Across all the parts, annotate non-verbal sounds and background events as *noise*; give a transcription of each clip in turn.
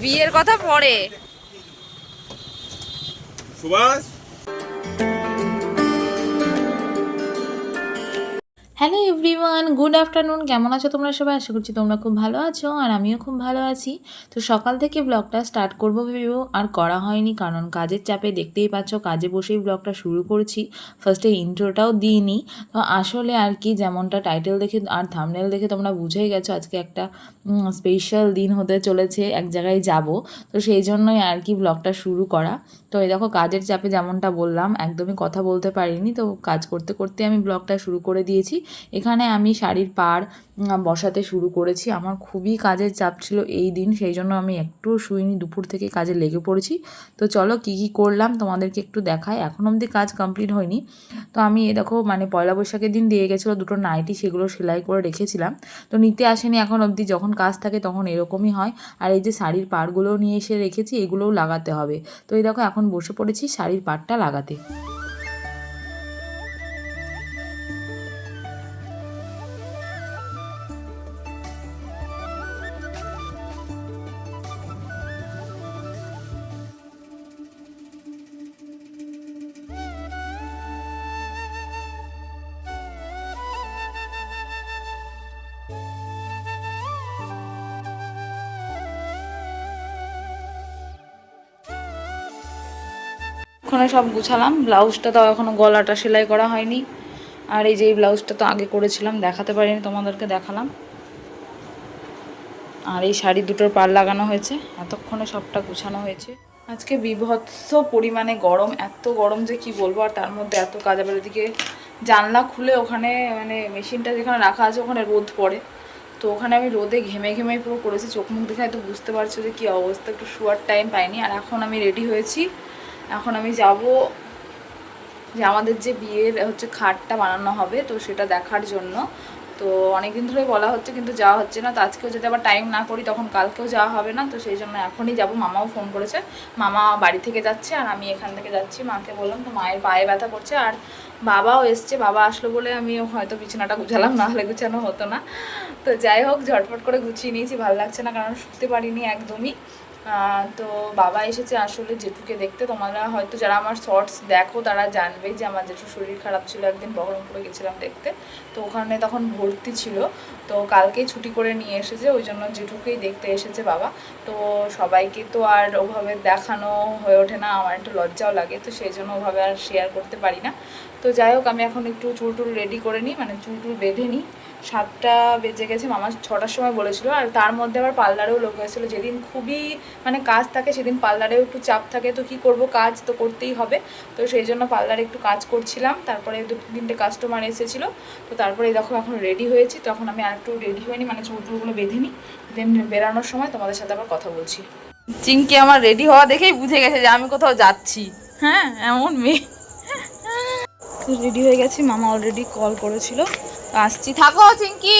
বিয়ের কথা পরে। Subhash? Hello everyone good afternoon কেমন আছো তোমরা সবাই? আশা করছি তোমরা খুব ভালো আছো আর আমিও খুব ভালো আছি। তো সকাল থেকে ব্লগটা স্টার্ট করব ভেবেও আর করা হয়নি কারণ কাজের চাপে দেখতেই পাচ্ছ, কাজে বসেই ব্লগটা শুরু করেছি। ফার্স্টে ইন্ট্রোটাও দিইনি। তো আসলে আর কি যেমনটা টাইটেল দেখে আর থামনেল দেখে তোমরা বুঝেই গেছো, আজকে একটা স্পেশাল দিন হতে চলেছে, এক জায়গায় যাব। তো সেই জন্যই আর কি ব্লগটা শুরু করা। তো এই দেখো কাজের চাপে যেমনটা বললাম, একদমই কথা বলতে পারিনি। তো কাজ করতে করতে আমি ব্লগটা শুরু করে দিয়েছি। এখানে আমি শাড়ির পাড় বসাতে শুরু করেছি। আমার খুবই কাজের চাপ ছিল এই দিন, সেই জন্য আমি একটু শুইনি, দুপুর থেকে কাজে লেগে পড়েছি। তো চলো কি কি করলাম তোমাদেরকে একটু দেখাই। এখন অবধি কাজ কমপ্লিট হয়নি। তো আমি এ দেখো মানে পয়লা বৈশাখের দিন দিয়ে গেছিল দুটো নাইটি, সেগুলো সেলাই করে রেখেছিলাম। তো নিতে আসেনি এখন অবধি, যখন কাজ থাকে তখন এরকমই হয়। আর এই যে শাড়ির পাড়গুলোও নিয়ে এসে রেখেছি, এগুলোও লাগাতে হবে। তো এই দেখো, এখন বসে পড়েছি শাড়ির পাড়টা লাগাতে। ওখানে সব গুছালাম। ব্লাউজটা তো এখনও গলাটা সেলাই করা হয়নি। আর এই যে এই ব্লাউজটা তো আগে করেছিলাম, দেখাতে পারিনি, তোমাদেরকে দেখালাম। আর এই শাড়ি দুটোর পার লাগানো হয়েছে, এতক্ষণে সবটা গুছানো হয়েছে। আজকে বিভৎস পরিমাণে গরম, এত গরম যে কি বলব, আর তার মধ্যে এত কাজ। আবার এদিকে জানলা খুলে ওখানে মানে মেশিনটা যেখানে রাখা আছে, ওখানে রোদ পড়ে। তো ওখানে আমি রোদে ঘেমে ঘেমে পুরো করেছি, চোখ মুখ দেখে হয়তো বুঝতে পারছ যে কী অবস্থা, একটু শোয়ার টাইম পাইনি। আর এখন আমি রেডি হয়েছি এখন আমি যাব যে আমাদের যে বিয়ের হচ্ছে খাটটা বানানো হবে, তো সেটা দেখার জন্য। তো অনেকদিন ধরে বলা হচ্ছে কিন্তু যাওয়া হচ্ছে না, তো আজকেও যদি আবার টাইম না করি তখন কালকেও যাওয়া হবে না, তো সেই জন্য এখনই যাব। মামাও ফোন করেছে, মামা বাড়ি থেকে যাচ্ছে আর আমি এখান থেকে যাচ্ছি। মাকে বললাম তো মায়ের পায়ে ব্যথা করছে আর বাবাও এসছে, বাবা আসলো বলে আমি হয়তো বিছানাটা গুছালাম না হলে গুছানো হতো না। তো যাই হোক ঝটফট করে গুছিয়ে নিয়েছি, ভালো লাগছে না কারণ শুতে পারিনি একদমই। তো বাবা এসেছে আসলে জেঠুকে দেখতে। তোমরা হয়তো যারা আমার শর্টস দেখো, তারা জানবে যে আমার জেঠুর শরীর খারাপ ছিল, একদিন বহরমপুরে গেছিলাম দেখতে। তো ওখানে তখন ভর্তি ছিল। তো কালকেই ছুটি করে নিয়ে এসেছে, ওই জন্য জেঠুকেই দেখতে এসেছে বাবা। তো সবাইকে তো আর ওভাবে দেখানো হয়ে ওঠে না, আমার একটু লজ্জাও লাগে, তো সেই জন্য ওভাবে আর শেয়ার করতে পারি না। তো যাই হোক, আমি এখন একটু চুল টুল রেডি করে নিই মানে চুল টুল বেঁধে নিই। সাতটা বেজে গেছে মামা ছটার সময় বলেছিল। আর তার মধ্যে আবার পার্লারেও লোক হয়েছিল যেদিন খুবই মানে কাজ থাকে সেদিন পার্লারেও একটু চাপ থাকে তো কি করব কাজ তো করতেই হবে। তো সেই জন্য পার্লারে একটু কাজ করছিলাম। তারপরে দু তিনটে কাস্টমার এসেছিল। তো তারপরে দেখো এখন রেডি হয়েছি। তখন আমি আর একটু রেডি হয়নি মানে চুল টুলগুলো বেঁধে নিই দেন বেরানোর সময় তোমাদের সাথে আবার কথা বলছি। চিংকি আমার রেডি হওয়া দেখেই বুঝে গেছে যে আমি কোথাও যাচ্ছি। হ্যাঁ এমন মেয়ে। রেডি হয়ে গেছি। মামা অলরেডি কল করেছিল। আসছি। থাকো চিঙ্কি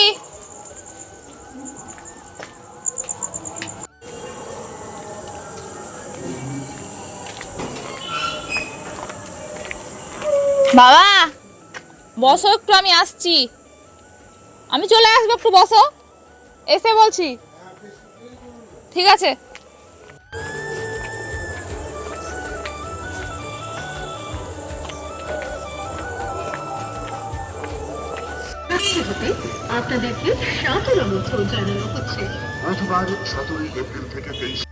বাবা, বসো একটু, আমি আসছি। আমি চলে আসব একটু, বসো। এসে বলছি। ঠিক আছে। আপনাদেরকে সাদর অনুষ্ঠান জানানো হচ্ছে। বুধবার সতেরোই এপ্রিল থেকে তেইশ।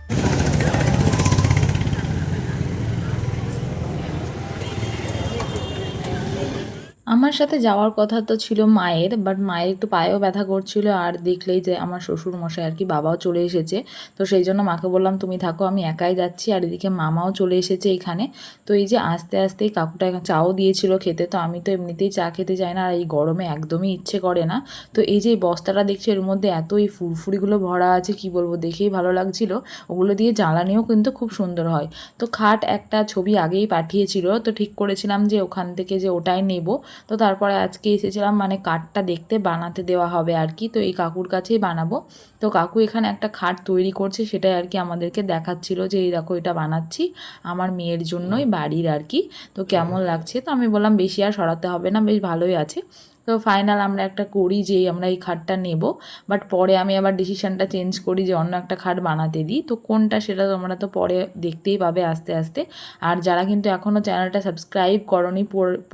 আমার সাথে যাওয়ার কথা তো ছিল মায়ের বাট মায়ের একটু পায়েও ব্যথা করছিল আর দেখলেই যে আমার শ্বশুর মশাই আর কি বাবাও চলে এসেছে। তো সেই জন্য মাকে বললাম, তুমি থাকো, আমি একাই যাচ্ছি। আর এদিকে মামাও চলে এসেছে এখানে। তো এই যে আস্তে আস্তেই কাকুটা চাও দিয়েছিল খেতে, তো আমি তো এমনিতেই চা খেতে চাই না, আর এই গরমে একদমই ইচ্ছে করে না। তো এই যে বস্তাটা দেখছি, এর মধ্যে এত এই ফুরফুরিগুলো ভরা আছে, কি বলব, দেখেই ভালো লাগছিল। ওগুলো দিয়ে জ্বালানিও কিন্তু খুব সুন্দর হয়। তো খাট একটা ছবি আগেই পাঠিয়েছিল, তো ঠিক করেছিলাম যে ওখান থেকে যে ওটাই নেব। তো তারপরে আজকে এসেছিলাম মানে কাঠটা দেখতে বানাতে দেওয়া হবে আর কি, তো এই কাকুর কাছেই বানাবো। তো কাকু এখানে একটা খাট তৈরি করছে, সেটাই আর কি আমাদেরকে দেখাচ্ছিল যে এই দেখো এটা বানাচ্ছি, আমার মেয়ের জন্যই বাড়ির আর কি। তো কেমন লাগছে? তো আমি বললাম, বেশি আর সরাতে হবে না, বেশ ভালোই আছে। তো ফাইনাল আমরা একটা করি যে আমরা এই খাটটা নেব বাট পরে আমি আবার ডিসিশানটা চেঞ্জ করি যে অন্য একটা খাট বানাতে দিই। তো কোনটা সেটা তোমরা তো পরে দেখতেই পাবে আস্তে আস্তে। আর যারা কিন্তু এখনও চ্যানেলটা সাবস্ক্রাইব করনি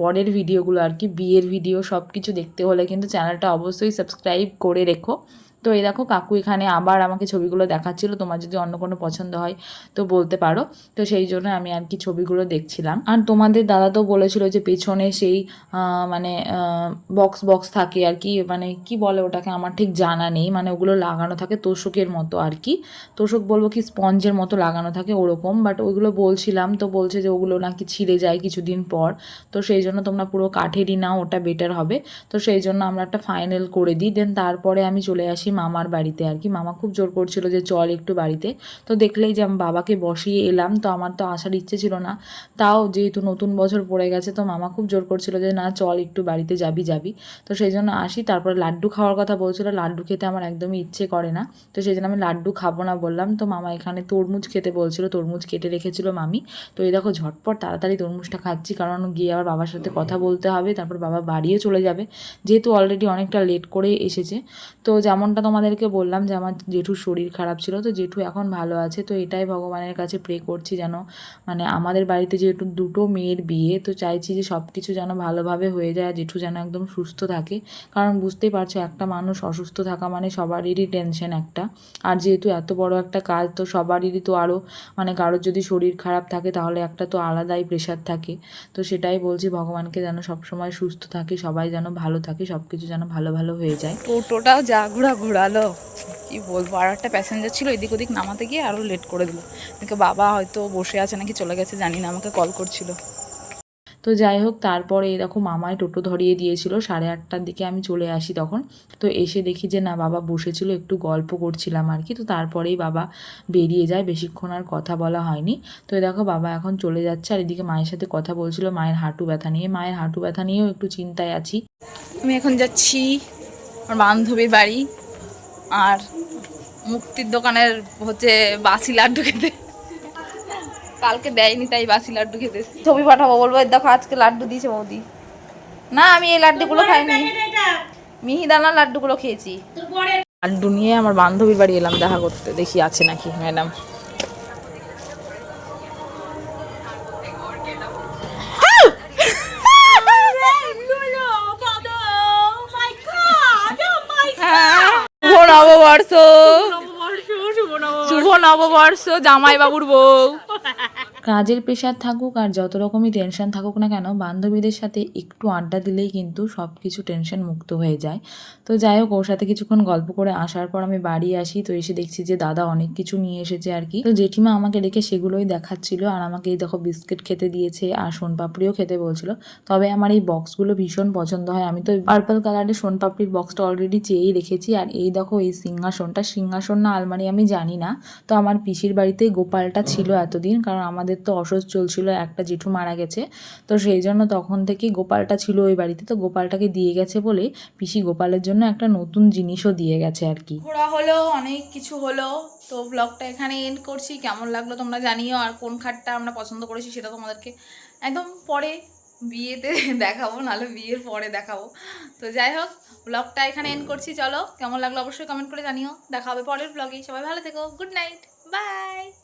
পরের ভিডিওগুলো আর কি, বিয়ের ভিডিও সব কিছু দেখতে হলে কিন্তু চ্যানেলটা অবশ্যই সাবস্ক্রাইব করে রেখো। তো এই দেখো কাকু এখানে আবার আমাকে ছবিগুলো দেখাচ্ছিল, তোমার যদি অন্য কোনো পছন্দ হয় তো বলতে পারো। তো সেই জন্য আমি আর কি ছবিগুলো দেখছিলাম। আর তোমাদের দাদা তো বলেছিল যে পেছনে সেই মানে বক্স বক্স থাকে আর কি মানে কি বলে ওটাকে আমার ঠিক জানা নেই মানে ওগুলো লাগানো থাকে তোষকের মতো আর কি। তোষক বলব কি স্পঞ্জের মতো লাগানো থাকে ওরকম বাট ওইগুলো বলছিলাম তো বলছে যে ওগুলো নাকি ছিঁড়ে যায় কিছুদিন পর। তো সেই জন্য তোমরা পুরো কাঠেরই নাও, ওটা বেটার হবে। তো সেই জন্য আমরা একটা ফাইনাল করে দিই দেন তারপরে আমি চলে আসি মামার বাড়িতে আর কি। মামা খুব জোর করছিল যে, চল একটু বাড়িতে। তো দেখলেই যে আমি বাবাকে বসিয়ে এলাম, তো আমার তো আসার ইচ্ছে ছিল না। তাও যেহেতু নতুন বছর পড়ে গেছে, তো মামা খুব জোর করছিল যে, না, চল একটু বাড়িতে যাবি যাবি। তো সেই জন্য আসি। তারপরে লাড্ডু খাওয়ার কথা বলছিল, লাড্ডু খেতে আমার একদমই ইচ্ছে করে না। তো সেই জন্য আমি লাড্ডু খাব না বললাম। তো মামা এখানে তরমুজ খেতে বলছিল, তরমুজ কেটে রেখেছিল মামি। তো এই দেখো, ঝটপট তাড়াতাড়ি তরমুজটা খাচ্ছি, কারণ গিয়ে আবার বাবার সাথে কথা বলতে হবে, তারপর বাবা বাড়িও চলে যাবে। যেহেতু অলরেডি অনেকটা লেট করে এসেছে। তো যেমনটা তোমাদেরকে বললাম যে আমার জেঠুর শরীর খারাপ ছিল, তো জেঠু এখন ভালো আছে, তো এটাই ভগবানের কাছে প্রে করছি যেন মানে আমাদের বাড়িতে যেহেতু দুটো মেয়ের বিয়ে, তো চাইছি যে সব কিছু যেন ভালোভাবে হয়ে যায় জেঠু যেন একদম সুস্থ থাকে। কারণ বুঝতেই পারছ, একটা মানুষ অসুস্থ থাকা মানে সবারই টেনশন একটা। আর যেহেতু এত বড় একটা কাজ, তো সবারই তো আরও মানে কারোর যদি শরীর খারাপ থাকে, তাহলে একটা তো আলাদাই প্রেশার থাকে। তো সেটাই বলছি ভগবানকে যেন সবসময় সুস্থ থাকে, সবাই যেন ভালো থাকে সব কিছু যেন ভালো ভালো হয়ে যায়। টোটোটাও যা ঘোরা ঘোরালো। কি বলব আর একটা প্যাসেঞ্জার ছিল এদিক ওদিক নামাতে গিয়ে আরও লেট করে দিল। দেখে বাবা হয়তো বসে আছে নাকি চলে গেছে জানি না আমাকে কল করছিল। তো যাই হোক তারপরে এরকম মামায় টোটো ধরিয়ে দিয়েছিল সাড়ে আটটার দিকে আমি চলে আসি তখন। তো এসে দেখি যে না বাবা বসেছিল একটু গল্প করছিলাম আর কি। তো তারপরেই বাবা বেরিয়ে যায় বেশিক্ষণ আর কথা বলা হয়নি। তো এই দেখো বাবা এখন চলে যাচ্ছে আর এদিকে মায়ের সাথে কথা বলছিল মায়ের হাঁটু ব্যথা নিয়ে। মায়ের হাঁটু ব্যথা নিয়েও একটু চিন্তায় আছি। আমি এখন যাচ্ছি আমার বান্ধবীর বাড়ি। আর মুক্তির দোকানের হচ্ছে বাসি লাড্ডু খেতে। কালকে দেয়নি তাই বাসি লাড্ডু খেতে ছবি পাঠাবো বলব দেখো আজকে লাড্ডু দিয়েছে বৌদি। না আমি এই লাড্ডুগুলো খাইনি। মিহিদানা লাড্ডুগুলো খেয়েছি। লাড্ডু নিয়ে আমার বান্ধবীর বাড়ি এলাম দেখা করতে। দেখি আছে নাকি ম্যাডাম। নববর্ষ। শুভ নববর্ষ। জামাই বাবুর বউ। কাজের প্রেশার থাকুক আর যত রকমই টেনশন থাকুক না কেন, বান্ধবীদের সাথে একটু আড্ডা দিলেই কিন্তু সব কিছু টেনশন মুক্ত হয়ে যায়। তো যাই হোক, ওর সাথে কিছুক্ষণ গল্প করে আসার পর আমি বাড়ি আসি, তো এসে দেখছি যে দাদা অনেক কিছু নিয়ে এসেছে আর কি। তো জেঠিমা আমাকে রেখে সেগুলোই দেখাচ্ছিল আর আমাকে এই দেখো বিস্কিট খেতে দিয়েছে আর সোনপাপড়িও খেতে বলছিল। তবে আমার এই বক্সগুলো ভীষণ পছন্দ হয়। আমি তো পার্পল কালারের সোনপাপড়ির বক্সটা অলরেডি চেয়েই রেখেছি আর এই দেখো এই সিংহাসনটা। সিংহাসন না আলমারি আমি জানি না, তো আমার পিসির বাড়িতে গোপালটা ছিল এতদিন, কারণ আমাদের তো অসুখ চলছিল, একটা জেঠু মারা গেছে। তো সেই জন্য তখন থেকেই গোপালটা ছিল ওই বাড়িতে। তো গোপালটাকে দিয়ে গেছে বলে পিসি গোপালের জন্য একটা নতুন জিনিসও দিয়ে গেছে আর কি। ঘোরা হলো, অনেক কিছু হলো। তো ব্লগটা এখানে এন্ড করছি। কেমন লাগল তোমরা জানিও। আর কোন খাটটা আমরা পছন্দ করেছি সেটা তোমাদেরকে একদম পরে বিয়েতে *laughs* দেখাবো, নাহলে বিয়ের পরে দেখাবো। তো যাই হোক ব্লগটা এখানে এন্ড করছি। চলো, কেমন লাগল অবশ্যই কমেন্ট করে জানিও। দেখা হবে পরের ব্লগে সবাই ভালো থেকো। Good night bye